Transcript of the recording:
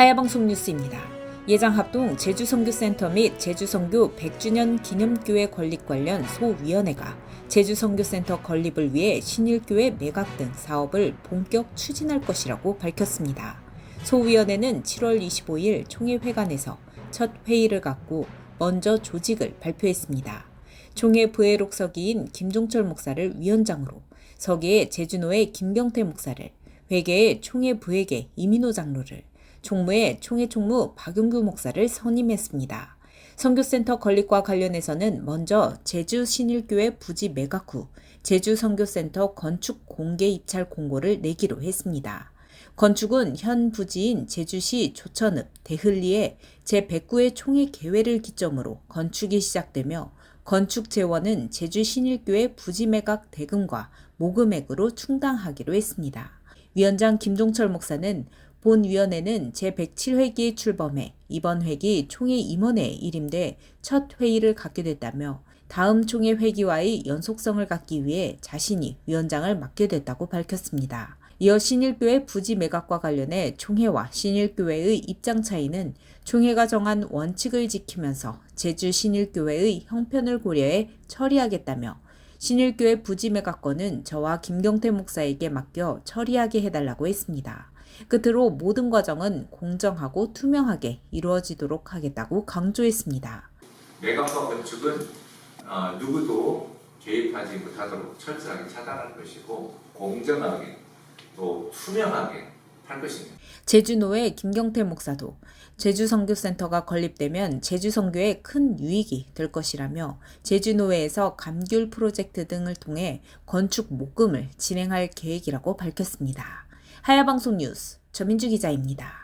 하야방송 뉴스입니다. 예장합동 제주선교센터 및 제주선교 100주년 기념교회 건립 관련 소위원회가 제주선교센터 건립을 위해 신일교회 매각 등 사업을 본격 추진할 것이라고 밝혔습니다. 소위원회는 7월 25일 총회회관에서 첫 회의를 갖고 먼저 조직을 발표했습니다. 총회 부회록 서기인 김종철 목사를 위원장으로, 서기의 제주노회 김경태 목사를, 회계의 총회 부회계 이민호 장로를, 총무의 총회 총무 박용규 목사를 선임했습니다. 선교센터 건립과 관련해서는 먼저 제주 신일교회 부지 매각 후 제주 선교센터 건축 공개 입찰 공고를 내기로 했습니다. 건축은 현 부지인 제주시 조천읍 대흘리의 제109회 총회 개회를 기점으로 건축이 시작되며 건축 재원은 제주 신일교회 부지 매각 대금과 모금액으로 충당하기로 했습니다. 위원장 김종철 목사는 본 위원회는 제107회기에 출범해 이번 회기 총회 임원회에 일임돼 첫 회의를 갖게 됐다며 다음 총회 회기와의 연속성을 갖기 위해 자신이 위원장을 맡게 됐다고 밝혔습니다. 이어 신일교회 부지 매각과 관련해 총회와 신일교회의 입장 차이는 총회가 정한 원칙을 지키면서 제주 신일교회의 형편을 고려해 처리하겠다며 신일교회 부지 매각권은 저와 김경태 목사에게 맡겨 처리하게 해달라고 했습니다. 끝으로 모든 과정은 공정하고 투명하게 이루어지도록 하겠다고 강조했습니다. 매각과 건축은 어, 누구도 개입하지 못하도록 철저하게 차단할 것이고 공정하게 또 투명하게 할 것입니다. 제주노회 김경태 목사도 제주선교센터가 건립되면 제주선교에 큰 유익이 될 것이라며 제주노회에서 감귤 프로젝트 등을 통해 건축 목금을 진행할 계획이라고 밝혔습니다. 하야방송 뉴스 전민주 기자입니다.